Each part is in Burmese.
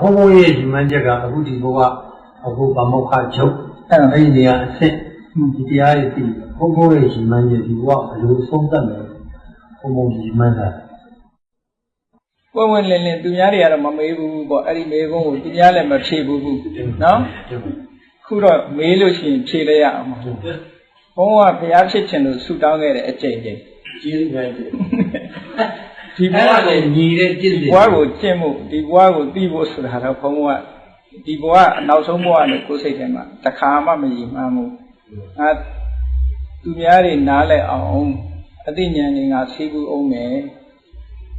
ဘုံဘုံရဲ့ဒီမှန်းချက်ကအခုဒီဘုကအခုဗမောက္ခချုပ်အဲ့ဒါအဲ့ဒီနေရာအဆင့်ဒီတရားတွေသိဘုံဘုံရဲ့ဒီမှန်းချက်ဒီဘုကဘယ်လိုဆုံးသက်လဲဘုံဘုံဒီမှန်းတာပွင့်ပွင့်လင်းလင်းသူများတွေကတော့မမေးဘူးပေါ့အဲ့ဒီမေးခွန်းကိုသူများလည်းမဖြေဘူးဘူးနော်ခုတော့မေးလို့ရှိရင်ဖြေလိုက်ရအောင်ဘုန်းကဘုရားဖြစ်ခြင်းလို့ဆုတောင်းခဲ့တဲ့အကျင့်ချင်းကျေးဇူးပဲ ဒီဒီဘအဲ့ဝဒါကိုနဲ့ညီတဲ့ပြည့်စုံဘဝကိုကျင့်မှုဒီဘဝကိုသိဖို့ဆိုတာတော့ဘုန်းကဒီဘဝအနောက်ဆုံးဘဝနဲ့ကိုယ်စိတ်ထဲမှာတခါမှမရည်မှန်းဘူးငါသူများတွေနားလဲအောင်အသိဉာဏ်တွေငါသိဘူးအောင်မယ်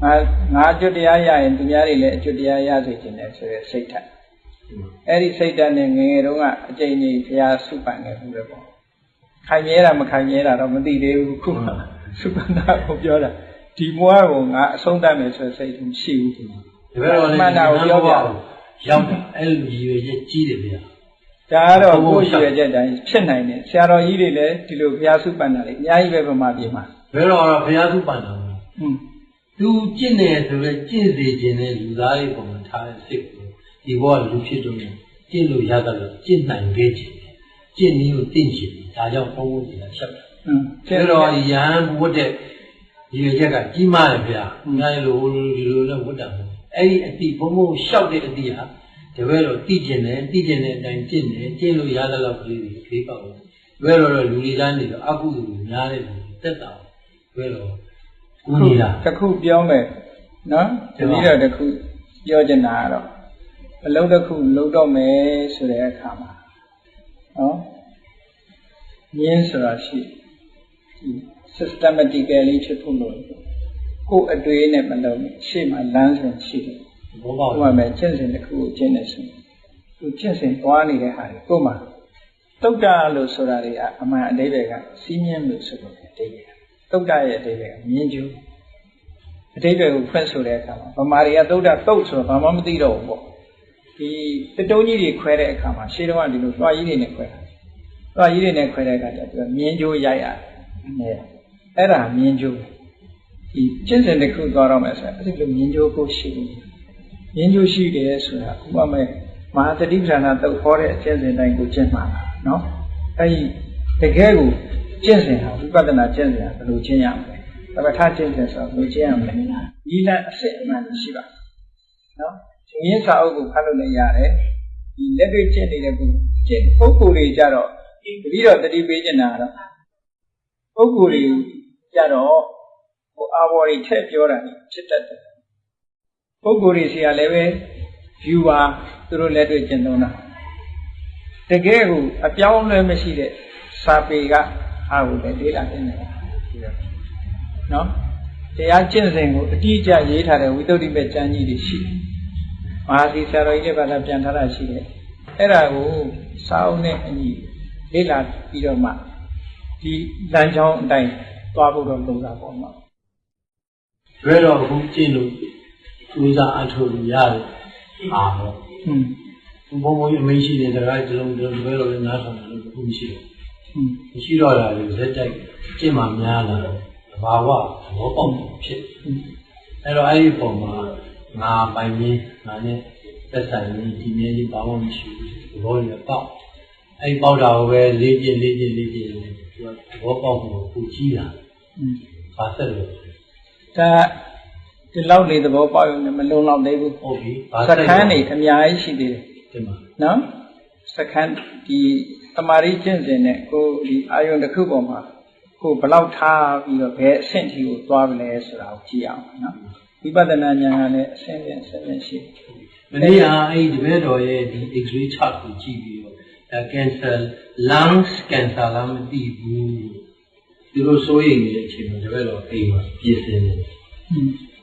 ငါငါအကျွတ်တရားရရင်သူများတွေလည်းအကျွတ်တရားရစေခြင်းနဲ့ဆိုရယ်စိတ်ဓာတ်အဲ့ဒီစိတ်ဓာတ်နဲ့ငယ်ငယ်တုန်းကအကျဉ်းကြီးဘုရားစုပန်ခဲ့ဘူးလေပေါ့ခိုင်မြဲတာမခိုင်မြဲတာတော့မသိသေးဘူးခုမှစုပန်တာကိုပြောတာ ဒီဘဝကိုငါအဆုံးသတ်မယ်ဆိုတဲ့စိတ်မရှိဘူးဒီဘက်တော့လည်းမှန်တာကိုပြောပြတယ်ရောက်တယ်အဲ့လိုရည်ရွယ်ချက်ကြီးတယ်ဗျာဒါကတော့ကိုယ့်ရွယ်ချက်တိုင်းဖြစ်နိုင်တယ်ဆရာတော်ကြီးတွေလည်းဒီလိုဘုရားစုပန်တာတွေအများကြီးပဲဗမာပြည်မှာဘယ်တော့တော့ဘုရားစုပန်တော်မူဟွန်းသူကျင့်တယ်ဆိုတော့ကျင့်စေခြင်းနဲ့လူသားတွေပုံမှန်ထားတဲ့စိတ်ကိုဒီဘောကလူဖြစ်တော့ကျင့်လို့ရတယ်လို့ကျင့်နိုင်ခဲ့ခြင်းကျင့်နည်းကိုသိခြင်းဒါကြောင့်ဘုန်းဘုန်းကြီးကချက်တာဟွန်းကျင့်တော်ရဟန်းဝတ်တဲ့ ရည်ရွယ်ချက်ကကြီးမားတယ်ဗျာ။ငါလိုလိုဒီလိုနဲ့ဝတ်တာမဟုတ်။အဲ့ဒီအတိဘုံဘုံလျှောက်တဲ့အတိဟာတပည့်တော်တိကျင်တယ်တိကျင်တဲ့အတိုင်းကျင့်တယ်ကျင့်လို့ရတဲ့လောက်ကလေးတွေခေးပေါ့။တပည့်တော်တော့လူတွေတိုင်းနေတော့အကုသိုလ်တွေများတဲ့လူတွေတက်တာ။တပည့်တော်ကူညီတာတစ်ခုပြောမယ်နော်တတိတော့တစ်ခုပြောချင်တာကတော့အလုံးတစ်ခုလုံးတော့မယ်ဆိုတဲ့အခါမှာနော်ရင်းဆိုတာရှိဒီ systematically ဖြစ်ဖို့လို့ကိုယ်အတွေ့နဲ့မလုံးနဲ့ရှေ့မှာလမ်းစဉ်ရှိတယ်။ဘောပေါက်ဟိုမှာကျင့်စဉ်တစ်ခုကိုကျင့်နေဆိုသူကျင့်စဉ်သွားနေတဲ့ဟာတွေကိုယ်မှာတုတ်တာလို့ဆိုတာတွေကအမှန်အတိတ်ကစီးမြင်လို့ဆိုလို့အတိတ်ပဲတုတ်တာရဲ့အတိတ်ကမြင်ကျူးအတိတ်ကိုဖွင့်ဆိုတဲ့အခါမှာဗမာတွေကတုတ်တာတုတ်ဆိုတော့ဘာမှမသိတော့ဘူးပေါ့ဒီတတုံးကြီးတွေခွဲတဲ့အခါမှာရှေးတုန်းကဒီလိုလွှာကြီးတွေနဲ့ခွဲတာလွှာကြီးတွေနဲ့ခွဲတဲ့အခါကျသူကမြင်ကျိုးရိုက်ရတယ် အဲ့ဒါမြင်ကျိုးဒီကျင့်စဉ်တစ်ခုသွားတော့မယ်ဆိုရင်အဲ့ဒီလိုမြင်ကျိုးကိုရှိဘူးရင်းကျိုးရှိတယ်ဆိုတာဥပမာမဟာတတိပ္ပဏာတုတ်ခေါ်တဲ့အကျင့်စဉ်တိုင်းကိုကျင့်မှာနော်အဲဒီတကယ်ကိုကျင့်စဉ်ဟာဝိပဿနာကျင့်စဉ်ဟာဘယ်လိုကျင့်ရမလဲသမထကျင့်စဉ်ဆိုတာဘယ်လိုကျင့်ရမလဲဒီလအစစ်အမှန်ရှိပါနော်ရင်းစာအုပ်ကိုဖတ်လို့လည်းရတယ်ဒီလက်တွေ့ကျင့်နေတဲ့ပုကျင့်ပုဂ္ဂိုလ်တွေကြတော့တတိတော့တတိပေးကျင်တာကတော့ပုဂ္ဂိုလ်တွေ ကြတော့ဟိုအာဘော်တွေထည့်ပြောတာဖြစ်တတ်တယ်ပုဂ္ဂိုလ်တွေစီကလည်းပဲ viewer သူတို့လက်တွေ့ကျင့်သုံးတာတကယ်ကိုအပြောင်းအလဲမရှိတဲ့စာပေကအားကိုလည်းလေ့လာနေတယ်နော်တရားကျင့်စဉ်ကိုအတိအကျရေးထားတဲ့ဝိသုဒ္ဓိမဲ့ကျမ်းကြီးတွေရှိတယ်မဟာသီဆရာတော်ကြီးလည်းဗာပြန်ထားတာရှိတယ်အဲ့ဒါကိုစာအုပ်နဲ့အညီလေ့လာပြီးတော့မှဒီလမ်းကြောင်းအတိုင်း သွားဖို့တော့လုံတာပေါ့နော်။ရဲတော့ဘူးကြည့်လို့ကျူးစာအထုတ်လို့ရတယ်။အာမော။ဟွန်းဘုံဘုံအမိရှိတဲ့စကားဒီလိုဒီလိုရဲတော့လည်းနားထောင်တယ်ဘူးမရှိတော့။ဟွန်းမရှိတော့တာလေလက်တိုက်ကျင့်မှများလာတော့သဘာဝသဘောပေါက်ဖြစ်။အဲတော့အဲ့ဒီပုံမှာငါပိုင်ကြီးငါနဲ့သက်ဆိုင်ပြီးဒီနေ့ကြီးဘာမှမရှိဘူး။သဘောရပေါက်။အဲ့ပေါက်တာကိုပဲလေးကျင့်လေးကျင့်လေးကျင့်သူကသဘောပေါက်မှုကိုကြီးလာ။ ဘာဆက်လို့ဒါဒီလောက်လေးသဘောပေါက်ရုံနဲ့မလုံလောက်သေးဘူးဟုတ်ပြီဘာစဆက်ခန်းနေအများကြီးရှိသေးတယ်ဒီမှာနော်စခန်းဒီတမာရီကျင့်စဉ်နဲ့ကိုဒီအာယုန်တစ်ခုပေါ်မှာကိုဘယ်လောက်ထားပြီးတော့ဘယ်အဆင့်ထိကိုသွားမလဲဆိုတာကိုကြည့်အောင်နော်ဝိပဿနာဉာဏ်ကလည်းအဆင့်ဆင့်အဆင့်ဆင့်ရှိတယ်မနေ့ကအဲ့ဒီတပည့်တော်ရဲ့ဒီ X-ray chart ကိုကြည့်ပြီးတော့ဒါ cancer lungs cancer လားမသိဘူး သူတို့စိုးရိမ်နေတဲ့အချိန်မှာတပည့်တော်အိမ်မှာပြင်ဆင်နေတယ်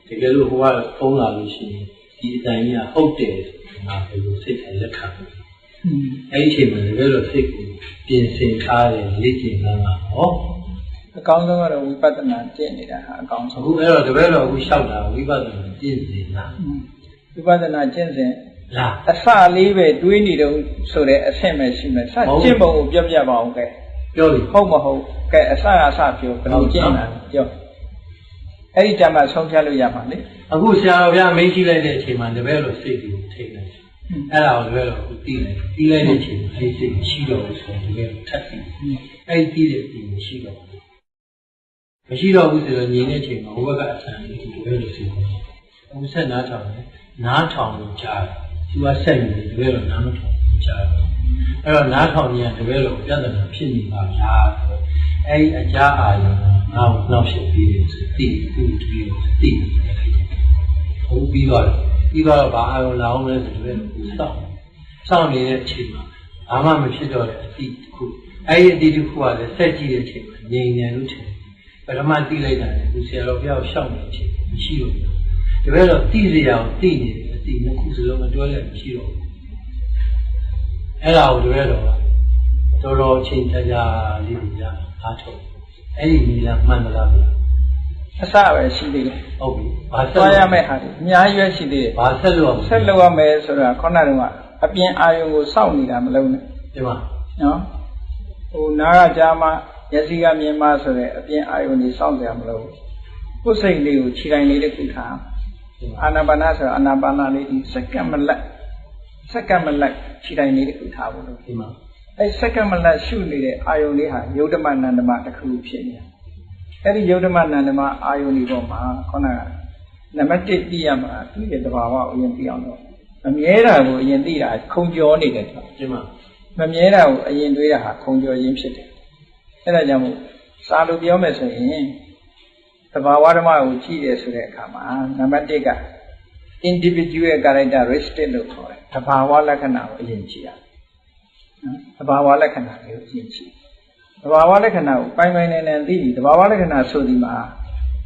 တကယ်လို့ဟိုကဖုံးလာလို့ရှိရင်ဒီအတိုင်းကဟုတ်တယ်ဆိုတာဘယ်လိုစိတ်ထဲလက်ခံလဲအဲ့ဒီအချိန်မှာတကယ်လို့စိတ်ကိုပြင်ဆင်ထားတယ်လေ့ကျင့်လာမှာဟောအကောင်းဆုံးကတော့ဝိပဿနာကျင့်နေတာဟာအကောင်းဆုံးအခုအဲ့တော့တပည့်တော်အခုလျှောက်တာဝိပဿနာကျင့်နေတာဝိပဿနာကျင့်စဉ်လားအစလေးပဲတွေးနေတော့ဆိုတဲ့အဆင့်ပဲရှိမယ်စကျင့်ပုံကိုပြပြပါအောင်ကဲပြောပြီဟုတ်မဟုတ် ကဲအစအစပြောဘယ်လိုကျင့်တာလဲပြောအဲ့ဒီတမ်းမှဆုံးဖြတ်လို့ရမှာလေအခုဆရာတော်ဘုရားမင်းရှိလိုက်တဲ့အချိန်မှာတပည့်တော်စိတ်ကိုထိတ်လိုက်အဲ့ဒါကိုတပည့်တော်ကိုတီးလိုက်တီးလိုက်တဲ့အချိန်မှာအဲ့ဒီစိတ်မရှိတော့ဘူးဆိုရင်တပည့်တော်ထပ်ပြီးအဲ့ဒီတီးတဲ့အချိန်မရှိတော့ဘူးမရှိတော့ဘူးဆိုတော့ညီတဲ့အချိန်မှာဟိုဘက်ကအဆန်လေးဒီတပည့်တော်စီကိုဟိုဆက်နားထောင်တယ်နားထောင်လို့ကြားတယ်သူကဆက်နေတယ်တပည့်တော်နားမထောင်ဘူး ကြားတယ်အဲ့တော့နားထောင်နေရတပည့်တော်ပြဿနာဖြစ်နေပါလားဆိုတော့အဲ့ဒီအကြအာရုံကငါ့ကိုနှောက်ရှက်ပြီးတယ်ဆိုတိသူ့တပည့်တော်တိနေတယ်ဟုတ်ပြီးတော့ပြီးတော့ဘာအာရုံလာအောင်လဲဆိုတပည့်တော်ကိုစောင့်စောင့်နေတဲ့အချိန်မှာဘာမှမဖြစ်တော့တဲ့အတိတစ်ခုအဲ့ဒီအတိတစ်ခုကလည်းဆက်ကြည့်တဲ့အချိန်မှာငြိမ်နေလို့ထင်တယ်ပထမတိလိုက်တာလည်းသူဆရာတော်ပြောက်ရှောက်နေတဲ့အချိန်မရှိတော့ဘူးတပည့်တော်တိစရာကိုတိနေတယ်အတိနှစ်ခုစလုံးမတွဲလည်းမရှိတော့ဘူး အဲ့ဒါကိုတပည့်တော်ကတော်တော်အချိန်ကြာကြာလေးကိုရအားထုတ်အဲ့ဒီနီလာမှန်သလားဗျာအစပဲရှိသေးတယ်ဟုတ်ပြီဘာဆက်သွားရမယ့်ဟာဒီအများကြီးပဲရှိသေးတယ်ဘာဆက်လို့အောင်ဆက်လုပ်ရမယ်ဆိုတာခုနကအပြင်အာယုံကိုစောင့်နေတာမလုံးနဲ့ဒီမှာနော်ဟိုနားကကြားမှမျက်စိကမြင်မှဆိုတဲ့အပြင်အာယုန်ကြီးစောင့်ကြမလို့ကိုယ်စိတ်လေးကိုခြေတိုင်းလေးတစ်ခုထားဒီမှာအာနာပါနာဆိုအာနာပါနာလေးဒီစက္ကန့်မလက် စက္ကန့်မလက်ခြေတိုင်းလေးတစ်ခုထားဖို့လို့ဒီမှာအဲစက္ကန့်မလက်ရှုနေတဲ့အာယုန်လေးဟာယုဒ္ဓမနန္ဒမတစ်ခုဖြစ်နေတာအဲ့ဒီယုဒ္ဓမနန္ဒမအာယုန်ဒီပေါ်မှာခုနကနံပါတ်1သိရမှာသူ့ရဲ့တဘာဝကိုအရင်သိအောင်တော့အမြဲတာကိုအရင်သိတာခုံကျော်နေတယ်ဆိုဒီမှာမမြဲတာကိုအရင်တွေးတာဟာခုံကျော်ရင်းဖြစ်တယ်။အဲဒါကြောင့်မို့စာလို့ပြောမယ်ဆိုရင်သဘာဝဓမ္မကိုကြည့်ရဆိုတဲ့အခါမှာနံပါတ်1က individual characteristic လို့ခေါ်တယ်။ သဘာဝလက္ခဏာကိုအရင်ကြည့်ရတယ်။နော်သဘာဝလက္ခဏာကိုအရင်ကြည့်။သဘာဝလက္ခဏာကိုပိုင်ပိုင်နိုင်နိုင်သိပြီးသဘာဝလက္ခဏာဆိုဒီမှာ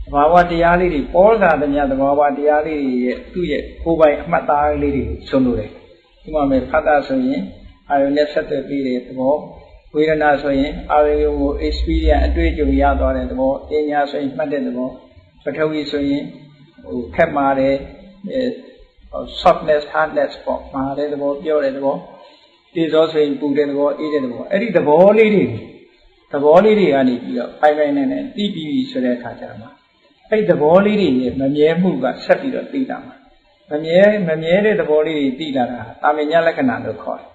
သဘာဝတရားလေးတွေပေါ်လာတဲ့များသဘာဝတရားလေးတွေရဲ့သူ့ရဲ့ကိုယ်ပိုင်အမှတ်သားလေးတွေကိုဆုံးလို့တယ်။ဒီမှာမယ်ဖတ်တာဆိုရင်အာယုန်နဲ့ဆက်သွယ်ပြီးတဲ့သဘောဝေဒနာဆိုရင်အာယုန်ကို experience အတွေ့အကြုံရသွားတဲ့သဘောအညာဆိုရင်မှတ်တဲ့သဘောပထဝီဆိုရင်ဟိုခက်မာတယ်အဲ softness hardness ပေါ့မာတဲ့သဘောပြောတဲ့သဘောတေဇောဆိုရင်ပူတဲ့သဘောအေးတဲ့သဘောအဲ့ဒီသဘောလေးတွေသဘောလေးတွေကနေပြီးတော့ပိုင်ပိုင်နဲ့နဲ့တီးပြီးဆိုတဲ့အခါကျတော့မှအဲ့ဒီသဘောလေးတွေရဲ့မမြဲမှုကဆက်ပြီးတော့သိတာမှာမမြဲမမြဲတဲ့သဘောလေးတွေသိလာတာတာမညာလက္ခဏာလို့ခေါ်တယ်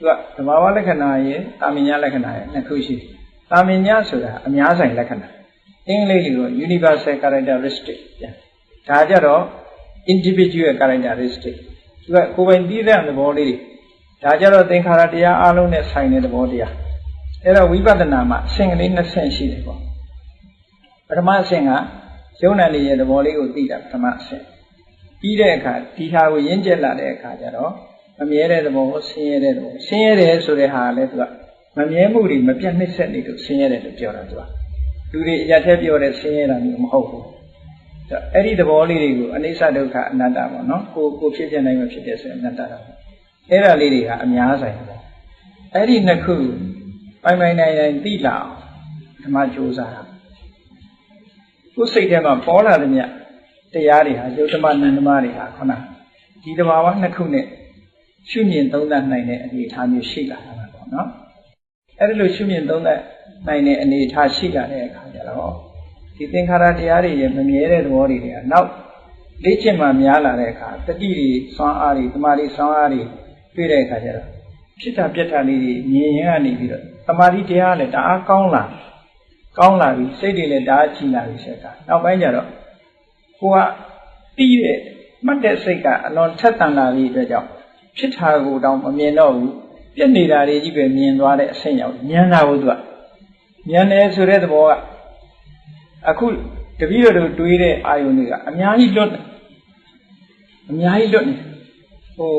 သူကသဘာဝလက္ခဏာရဲ့တာမညာလက္ခဏာရဲ့နှစ်ခုရှိတယ်။တာမညာဆိုတာအများဆိုင်လက္ခဏာ။အင်္ဂလိပ်လို universal characteristic ပြန်။ဒါကြတော့ individual characteristic ။သူကကိုယ်ပိုင်သိတဲ့သဘောလေးတွေ။ဒါကြတော့သင်္ခါရတရားအလုံးနဲ့ဆိုင်တဲ့သဘောတရား။အဲ့တော့ဝိပဿနာမှာအဆင့်ကလေးနှစ်ဆင့်ရှိတယ်ပေါ့။ပထမအဆင့်ကယုံနာနေရဲ့သဘောလေးကိုသိတာပထမအဆင့်။ပြီးတဲ့အခါဒီဟာကိုရင့်ကျက်လာတဲ့အခါကျတော့မမြဲတဲ့သဘောကိုဆင်းရဲတဲ့သဘောဆင်းရဲတယ်ဆိုတဲ့ဟာကလည်းသူကမမြဲမှုတွေမပြတ်နှိမ့်ဆက်နေလို့ဆင်းရဲတယ်လို့ပြောတာသူကလူတွေအရက်ထဲပြောတဲ့ဆင်းရဲတာမျိုးမဟုတ်ဘူးဒါ အဲ့ဒီသဘောလေးတွေကိုအနိစ္စဒုက္ခအနတ္တပေါ့နော်ကိုကိုဖြစ်ပြနိုင်မှဖြစ်တယ်ဆိုရင်အနတ္တတော့အဲ့ဒါလေးတွေကအများဆိုင်ပေါ့အဲ့ဒီနှစ်ခုပိုင်ပိုင်နိုင်နိုင်သိလာအောင်ဓမ္မကြိုးစားတာကိုယ်စိတ်ထဲမှာပေါ်လာတဲ့မြတ်တရားတွေဟာယုတ်ဓမ္မနန္ဓမတွေဟာခုနဒီတဘာဝနှစ်ခုနဲ့ရှုမြင်သုံးသပ်နိုင်တဲ့အနေအထားမျိုးရှိလာတာပါပေါ့နော်အဲ့ဒီလိုရှုမြင်သုံးသပ်နိုင်တဲ့အနေအထားရှိလာတဲ့အခါကျတော့ ဒီသင်္ခါရတရားတွေရဲ့မမြဲတဲ့သဘောတွေကနောက်လေ့ကျင့်မှများလာတဲ့အခါတတိတွေစွမ်းအားတွေတမာတိစွမ်းအားတွေတွေ့တဲ့အခါကျတော့ဖြစ်တာပြက်တာလေးတွေမြင်ရင်ကနေပြီးတော့တမာတိတရားလည်းတအားကောင်းလာကောင်းလာပြီစိတ်တွေလည်းတအားကြည်လာပြီဆက်တာနောက်ပိုင်းကျတော့ကိုကတီးတဲ့မှတ်တဲ့စိတ်ကအလွန်ထက်သန်လာပြီးအတွက်ကြောင့်ဖြစ်တာကိုတောင်မမြင်တော့ဘူးပြက်နေတာတွေကြီးပဲမြင်သွားတဲ့အဆင့်ရောက်ဉာဏ်သာဘုသူကဉာဏ်နဲ့ဆိုတဲ့သဘောက အခုတပည့်တော်တို့တွေးတဲ့အာယုန်တွေကအများကြီးလွတ်တယ်အများကြီးလွတ်နေဟို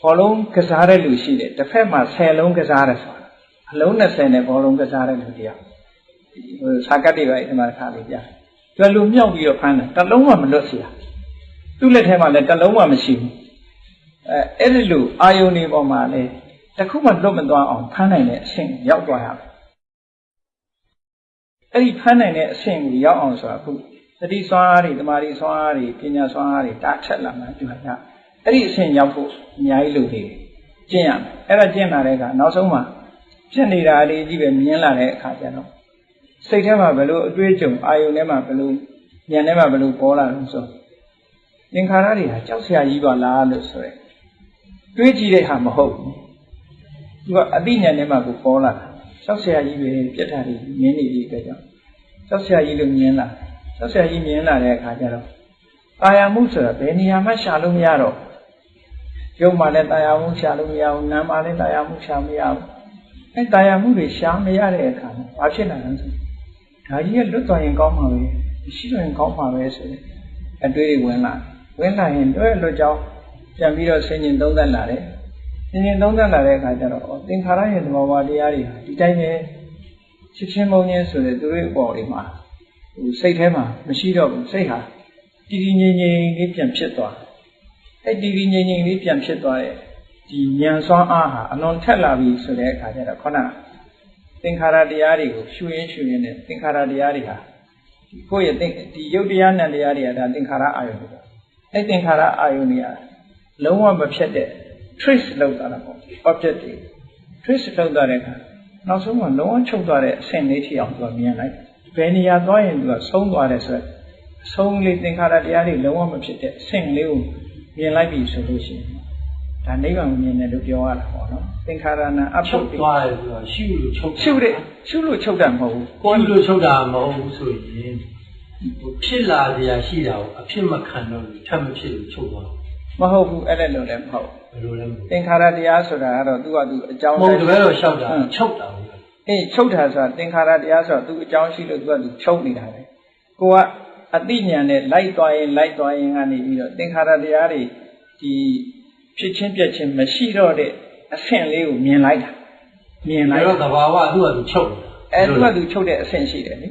ဘောလုံးကစားတဲ့လူရှိတယ်တစ်ဖက်မှာ10လုံးကစားတယ်ဆိုတာအလုံး20နဲ့ဘောလုံးကစားတဲ့လူတရားဟိုစာကတ်တွေပဲဒီမှာထားလို့ပြတယ်သူကလူမြောက်ပြီးတော့ဖမ်းတယ်တစ်လုံးမှမလွတ်စီရသူ့လက်ထဲမှာလည်းတစ်လုံးမှမရှိဘူးအဲအဲ့ဒီလိုအာယုန်ဒီပေါ်မှာလေတခုမှလွတ်မသွားအောင်ဖမ်းနိုင်တဲ့အဆင့်ကိုရောက်သွားရမယ် အဲ့ဒီဖမ်းနိုင်တဲ့အဆင့်ကိုရောက်အောင်ဆိုတာခုသတိစွမ်းအားတွေတမာတိစွမ်းအားတွေပညာစွမ်းအားတွေတားထက်လာမှဒီမှာကအဲ့ဒီအဆင့်ရောက်ဖို့အများကြီးလိုသေးတယ်ကျင့်ရမယ်အဲ့ဒါကျင့်လာတဲ့အခါနောက်ဆုံးမှာဖြစ်နေတာလေးကြီးပဲမြင်လာတဲ့အခါကျတော့စိတ်ထဲမှာဘယ်လိုအတွေးကြုံအာယုန်ထဲမှာဘယ်လိုဉာဏ်ထဲမှာဘယ်လိုပေါ်လာလို့ဆိုသင်္ခါရတွေဟာကြောက်စရာကြီးပါလားလို့ဆိုရယ်တွေးကြည့်တဲ့ဟာမဟုတ်ဘူးသူကအသိဉာဏ်ထဲမှာကိုပေါ်လာတာ ဆောက်ဆရာကြီးပဲပြက်တာတွေမြင်နေပြီတဲ့ကြောင့်ဆောက်ဆရာကြီးလို့မြင်လာဆောက်ဆရာကြီးမြင်လာတဲ့အခါကျတော့တာယာမှုဆိုတာဘယ်နေရာမှရှာလို့မရတော့ရုပ်မှလည်းတာယာမှုရှာလို့မရဘူးနာမ်မှလည်းတာယာမှုရှာမရဘူးအဲတာယာမှုတွေရှာမရတဲ့အခါမှာဘာဖြစ်လာလဲဆိုဒါကြီးကလွတ်သွားရင်ကောင်းမှာပဲရှိတော့ရင်ကောင်းမှာပဲဆိုရင်အတွေးတွေဝင်လာဝင်လာရင်တော့လွတ်ကြောင်းပြန်ပြီးတော့ဆင်ញင်သုံးသပ်လာတယ် ဆင်ញင်သုံးသပ်လာတဲ့အခါကျတော့သင်္ခါရရဲ့သဘောဝတရားတွေဟာဒီတိုင်းပဲချစ်ချင်းမုန်းချင်းဆိုတဲ့သူတို့အပေါ်တွေမှာဟိုစိတ်ထဲမှာမရှိတော့ဘူးစိတ်ဟာတည်တည်ငြိမ်ငြိမ်လေးပြန်ဖြစ်သွားအဲ့တည်တည်ငြိမ်ငြိမ်လေးပြန်ဖြစ်သွားတဲ့ဒီဉာဏ်စွမ်းအားဟာအလွန်ထက်လာပြီဆိုတဲ့အခါကျတော့ခொနသင်္ခါရတရားတွေကိုရှုရင်းရှုရင်းနဲ့သင်္ခါရတရားတွေဟာဒီကိုယ့်ရဲ့သင်ဒီယုတ်တရားနဲ့တရားတွေကဒါသင်္ခါရအာယုန်တွေပေါ့အဲ့သင်္ခါရအာယုန်တွေကလုံးဝမဖြစ်တဲ့ trace လောက်တာပေါ့ object တွေ trace လောက်တာတဲ့အခါနောက်ဆုံးမှလုံးဝချုပ်သွားတဲ့အဆင့်လေးထိအောင်သူကမြင်လိုက်ဘယ်နေရာသွားရင်သူကဆုံးသွားတယ်ဆိုတော့အဆုံးလေးသင်္ခါရတရားတွေလုံးဝမဖြစ်တဲ့အဆင့်လေးကိုမြင်လိုက်ပြီဆိုလို့ရှိရင်ဒါနိဗ္ဗာန်ကိုမြင်တယ်လို့ပြောရတာပေါ့နော်သင်္ခါရနာအချုပ်ပုတ်သွားတယ်ဆိုတော့ရှုလို့ချုပ်ရှုတဲ့ရှုလို့ချုပ်တာမဟုတ်ဘူးကိုယ်လို့ချုပ်တာမဟုတ်ဘူးဆိုရင်ဖြစ်လာစရာရှိတာကိုအဖြစ်မခံတော့ဘူးထပ်မဖြစ်လို့ချုပ်သွား မဟုတ်ဘူးအဲ့ဒါလို့လည်းမဟုတ်ဘယ်လိုလဲမသိသင်္ခါရတရားဆိုတာကတော့သူ့ဟာသူအကြောင်းဘူးမဟုတ်တပည့်တော့လျှောက်တာဟမ်ချုပ်တာဘူးအေးချုပ်တာဆိုတာသင်္ခါရတရားဆိုတာသူအကြောင်းရှိလို့သူကသူချုပ်နေတာပဲကိုကအတိညာနဲ့လိုက်သွားရင်လိုက်သွားရင်ကနေပြီးတော့သင်္ခါရတရားတွေဒီဖြစ်ချင်းပြက်ချင်းမရှိတော့တဲ့အဆင့်လေးကိုမြင်လိုက်တာမြင်ဒါလိုက်တော့သဘာဝသူ့ဟာသူချုပ်နေတာအဲသူကသူချုပ်တဲ့အဆင့်ရှိတယ်လေ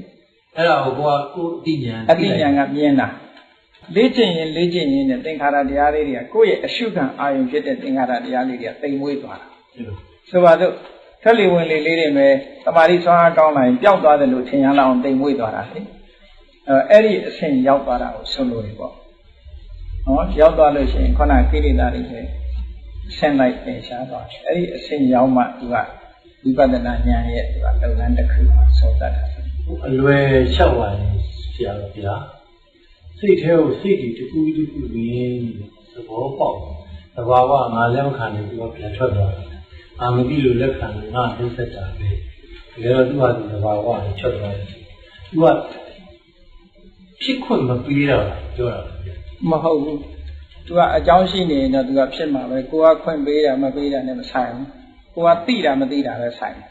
အဲ့ဒါကိုကိုကကိုအတိညာအတိညာကမြင်တာ လေ့ကျင့်ရင်လေ့ကျင့်ရင်နဲ့သင်္ခါရတရားလေးတွေကကိုယ့်ရဲ့အရှုခံအာယုံဖြစ်တဲ့သင်္ခါရတရားလေးတွေကတိမ်မွေးသွားတာဆိုပါတော့ထက်လီဝင်လေလေးတွေမဲ့တမာတိဆွမ်းအားကောင်းလာရင်ပျောက်သွားတယ်လို့ထင်ရလောက်အောင်တိမ်မွေ့သွားတာလေအဲအဲ့ဒီအဆင့်ရောက်သွားတာကိုဆုံးလို့ရပေါ့ဟောရောက်သွားလို့ရှိရင်ခုနကိလေသာတွေပဲဆင်းလိုက်ပင်ရှားသွားတယ်အဲ့ဒီအဆင့်ရောက်မှသူကဝိပဿနာဉာဏ်ရဲ့သူကလုပ်ငန်းတစ်ခုမှာဆုံးသတ်တာအလွယ်လျှောက်ပါရင်ဆရာတော်ဗျာ စိတ်ထဲကိုစိတ်တွေတစ်ခုတစ်ခုရင်းသဘောပေါက်သဘာဝငါလက်မခံနေပြီးတော့ပြန်ထွက်သွားတယ်အာမတိလိုလက်ခံလို့ငါနှိမ့်ဆက်တာပဲဒါတော့သူကသူသဘာဝကိုထွက်သွားတယ်သူကဖြစ်ခွင့်မပေးတော့ပြောတာဗျာမဟုတ်ဘူးသူကအကြောင်းရှိနေရင်တော့သူကဖြစ်မှာပဲကိုကခွင့်ပေးတာမပေးတာနဲ့မဆိုင်ဘူးကိုကသိတာမသိတာပဲဆိုင်တယ်